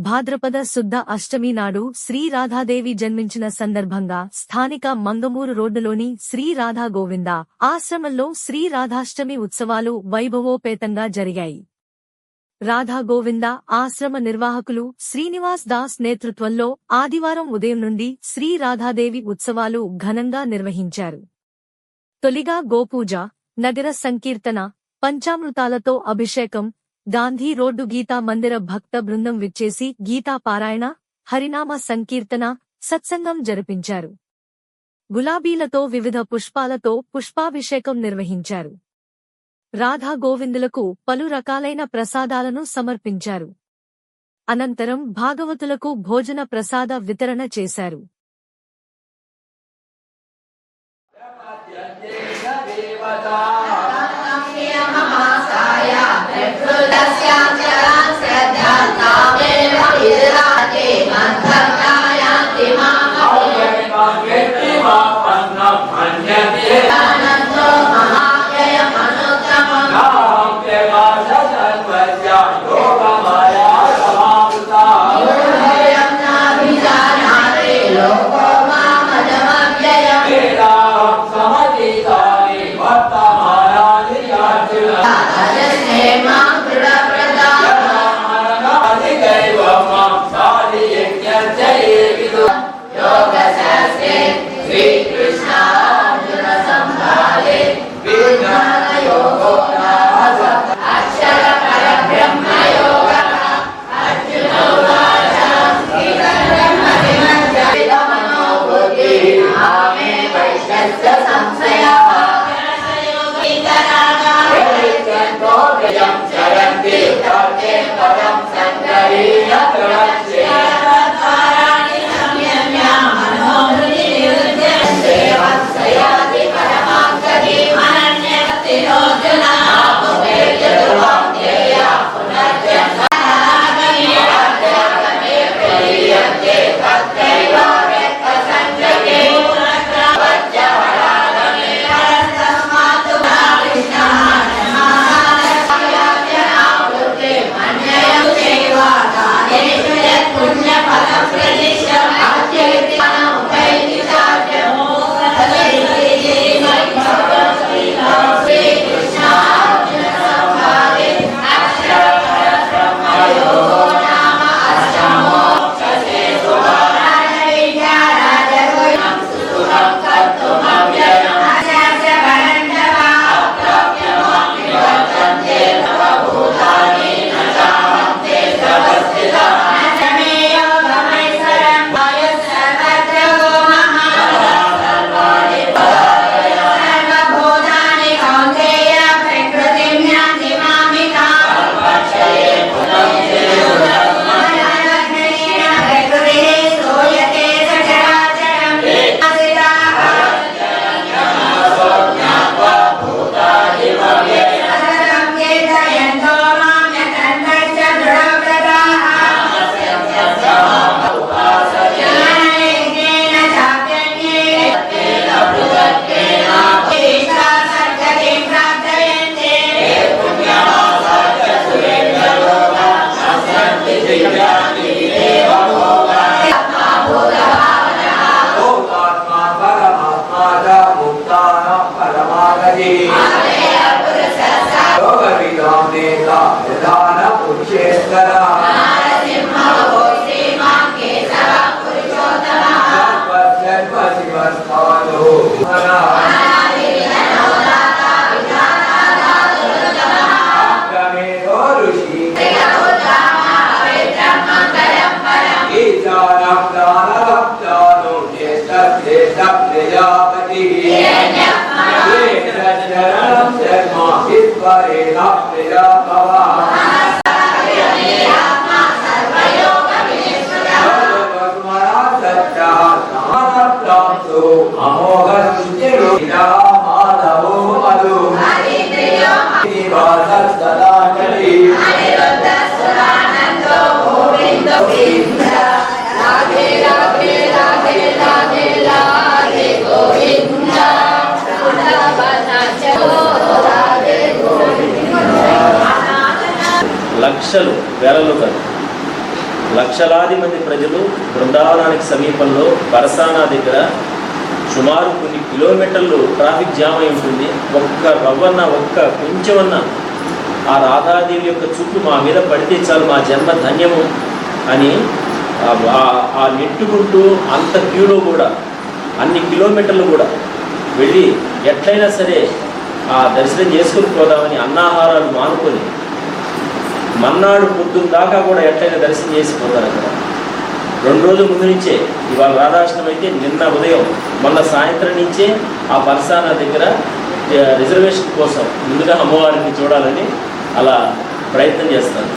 భాద్రపద శుద్ధ అష్టమి నాడు శ్రీ రాధాదేవి జన్మించిన సందర్భంగా స్థానిక మంగమూరు రోడ్డులోని శ్రీ రాధా గోవింద ఆశ్రమంలో శ్రీ రాధాష్టమి ఉత్సవాలు వైభవోపేతంగా జరిగాయి. రాధా గోవింద ఆశ్రమ నిర్వాహకులు శ్రీనివాస్ దాస్ నేతృత్వంలో ఆదివారం ఉదయం నుండి శ్రీ రాధాదేవి ఉత్సవాలు ఘనంగా నిర్వహించారు. తొలిగా గోపూజ నగర సంకీర్తన పంచామృతాలతో అభిషేకం గాంధీ రోడ్డు గీతా మందిర భక్త బృందం విచ్చేసి గీతా పారాయణ హరినామ సంకీర్తన సత్సంగం జరిపించారు. గులాబీలతో వివిధ పుష్పాలతో పుష్పాభిషేకం నిర్వహించారు. రాధా గోవిందులకు పలు రకాలైన ప్రసాదాలను సమర్పించారు. అనంతరం భాగవతులకు భోజన ప్రసాద వితరణ చేశారు. Yeah. జ్యేష్ఠ శ్రేష్ఠ ప్రజాపతి శరణం శర్మ ఈశ్వరేణ ప్రజాభవ అమోఘ లక్షలు వేలలో కాదు. లక్షలాది మంది ప్రజలు బృందావనానికి సమీపంలో బరసానా దగ్గర సుమారు కొన్ని కిలోమీటర్లు ట్రాఫిక్ జామ్ అయి ఉంటుంది. ఒక్క రవ్వన్న ఒక్క కొంచెమన్న ఆ రాధాదేవి యొక్క చూపు మా మీద పడితే చాలు మా జన్మ ధన్యము అని ఆ- ఆ నెట్టుకుంటూ అంత క్యూలో కూడా అన్ని కిలోమీటర్లు కూడా వెళ్ళి ఎట్లయినా సరే ఆ దర్శనం చేసుకుని పోదామని అన్నాహారాలు మానుకొని మన్నాడు పొద్దున్న దాకా కూడా ఎట్లయినా దర్శనం చేసిపోతారు అక్కడ రెండు రోజుల ముందు నుంచే ఇవాళ రాధాష్టం అయితే నిన్న ఉదయం మొన్న సాయంత్రం నుంచే ఆ పరసాన దగ్గర రిజర్వేషన్ కోసం ముందుగా అమ్మవారిని చూడాలని అలా ప్రయత్నం చేస్తాను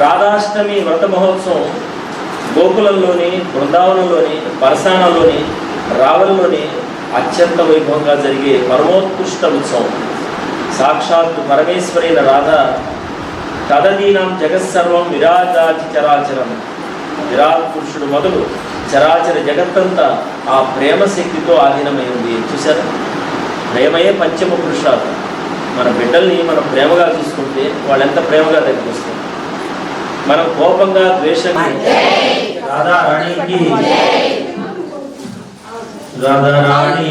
రాధాష్టమి వ్రత మహోత్సవం గోకులంలోని బృందావనంలోని పరసానలోని రావల్లోని అత్యంత వైభవంగా జరిగే పరమోత్కృష్ట ఉత్సవం. సాక్షాత్తు పరమేశ్వరైన రాధా తదదీనం జగత్సర్వం విరాజాచి చరాచరం. విరాట్ పురుషుడు మొదలు చరాచర జగత్తంతా ఆ ప్రేమ శక్తితో ఆధీనమైంది చూశారు? ప్రేమయే పంచమ పురుషాలు. మన బిడ్డల్ని మనం ప్రేమగా చూసుకుంటే వాళ్ళు ఎంత ప్రేమగా తగ్గిస్తారు మనం కోపంగా ద్వేషంగా రాధారాణికి మహారాణి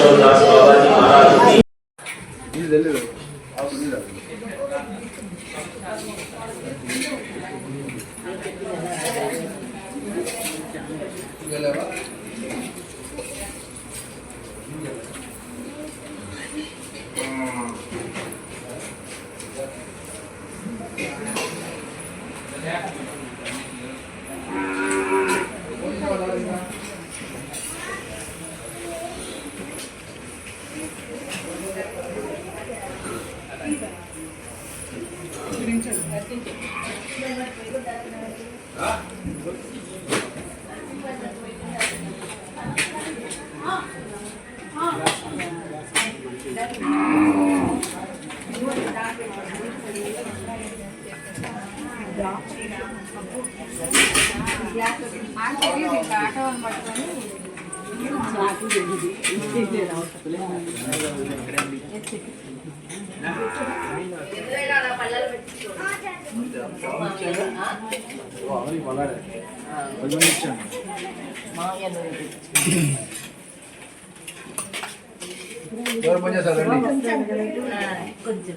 personas ఆటోని పట్టుకొని నాకు కొంచెం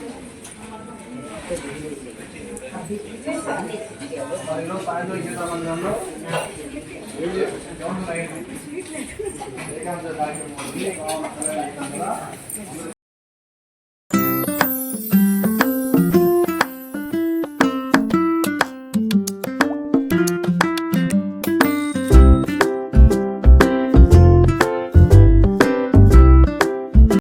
పదిలో సాయంత్రం గీతా మందిరంలో ఏకాంత కార్యక్రమం